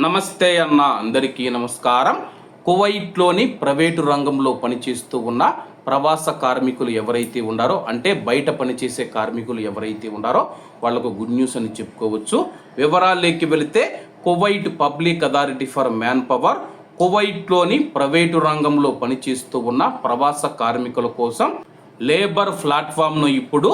నమస్తే అన్న అందరికీ నమస్కారం. కువైట్లోని ప్రైవేటు రంగంలో పనిచేస్తూ ఉన్న ప్రవాస కార్మికులు ఎవరైతే ఉన్నారో అంటే బయట పనిచేసే కార్మికులు ఎవరైతే ఉన్నారో వాళ్ళకు గుడ్ న్యూస్ అని చెప్పుకోవచ్చు. వివరాల్లోకి వెళితే Kuwait Public Authority for Manpower కువైట్లోని private రంగంలో పనిచేస్తూ ఉన్న ప్రవాస కార్మికుల కోసం లేబర్ ప్లాట్ఫామ్ను ఇప్పుడు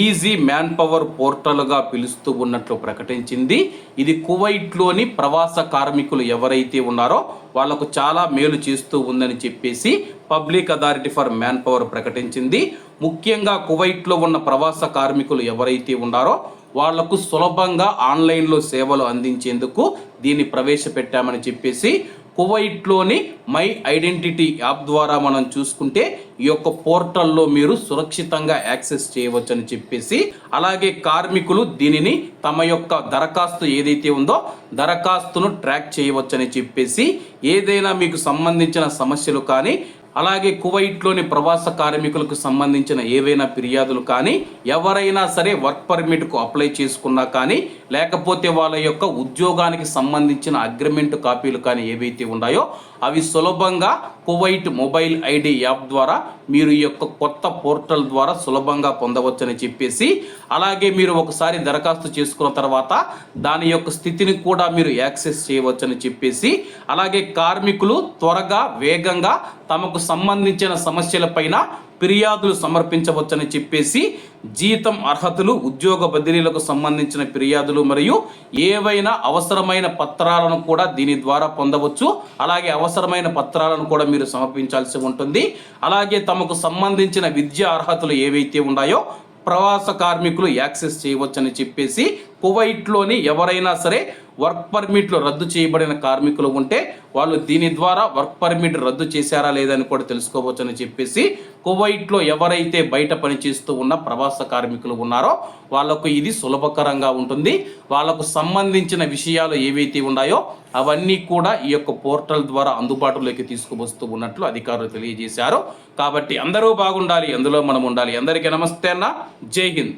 ఈజీ మ్యాన్ పవర్ పోర్టల్గా పిలుస్తూ ఉన్నట్లు ప్రకటించింది. ఇది కువైట్లోని ప్రవాస కార్మికులు ఎవరైతే ఉన్నారో వాళ్ళకు చాలా మేలు చేస్తూ ఉందని చెప్పేసి public authority for man power ప్రకటించింది. ముఖ్యంగా కువైట్లో ఉన్న ప్రవాస కార్మికులు ఎవరైతే ఉన్నారో వాళ్ళకు సులభంగా ఆన్లైన్లో సేవలు అందించేందుకు దీన్ని ప్రవేశపెట్టామని చెప్పేసి కువైట్లోని మై ఐడెంటిటీ యాప్ ద్వారా మనం చూసుకుంటే ఈ యొక్క పోర్టల్లో మీరు సురక్షితంగా యాక్సెస్ చేయవచ్చని చెప్పేసి అలాగే కార్మికులు దీనిని తమ యొక్క దరఖాస్తు ఏదైతే ఉందో దరఖాస్తును ట్రాక్ చేయవచ్చని చెప్పేసి ఏదైనా మీకు సంబంధించిన సమస్యలు కానీ అలాగే కువైట్లోని ప్రవాస కార్మికులకు సంబంధించిన ఏవైనా ఫిర్యాదులు కానీ ఎవరైనా సరే వర్క్ పర్మిట్కు అప్లై చేసుకున్నా కానీ లేకపోతే వాళ్ళ యొక్క ఉద్యోగానికి సంబంధించిన అగ్రిమెంట్ కాపీలు కానీ ఏవైతే ఉన్నాయో అవి సులభంగా కువైట్ మొబైల్ ఐడి యాప్ ద్వారా మీరు ఈ యొక్క కొత్త పోర్టల్ ద్వారా సులభంగా పొందవచ్చని చెప్పేసి అలాగే మీరు ఒకసారి దరఖాస్తు చేసుకున్న తర్వాత దాని యొక్క స్థితిని కూడా మీరు యాక్సెస్ చేయవచ్చని చెప్పేసి అలాగే కార్మికులు త్వరగా వేగంగా తమకు సంబంధించిన సమస్యలపైన ఫిర్యాదులు సమర్పించవచ్చని చెప్పేసి జీతం అర్హతలు ఉద్యోగ బదిలీలకు సంబంధించిన ఫిర్యాదులు మరియు ఏవైనా అవసరమైన పత్రాలను కూడా దీని ద్వారా పొందవచ్చు. అలాగే అవసరమైన పత్రాలను కూడా మీరు సమర్పించాల్సి ఉంటుంది. అలాగే తమకు సంబంధించిన విద్యా అర్హతలు ఏవైతే ఉన్నాయో ప్రవాస కార్మికులు యాక్సెస్ చేయవచ్చని చెప్పేసి కువైట్లోని ఎవరైనా సరే వర్క్ పర్మిట్లు రద్దు చేయబడిన కార్మికులు ఉంటే వాళ్ళు దీని ద్వారా వర్క్ పర్మిట్ రద్దు చేశారా లేదని కూడా తెలుసుకోవచ్చని చెప్పేసి కువైట్లో ఎవరైతే బయట పనిచేస్తూ ఉన్న ప్రవాస కార్మికులు ఉన్నారో వాళ్ళకు ఇది సులభకరంగా ఉంటుంది. వాళ్ళకు సంబంధించిన విషయాలు ఏవైతే ఉన్నాయో అవన్నీ కూడా ఈ యొక్క పోర్టల్ ద్వారా అందుబాటులోకి తీసుకువస్తూ ఉన్నట్లు అధికారులు తెలియజేశారు. కాబట్టి అందరూ బాగుండాలి అందులో మనం ఉండాలి. అందరికీ నమస్తే అన్న. జై హింద్.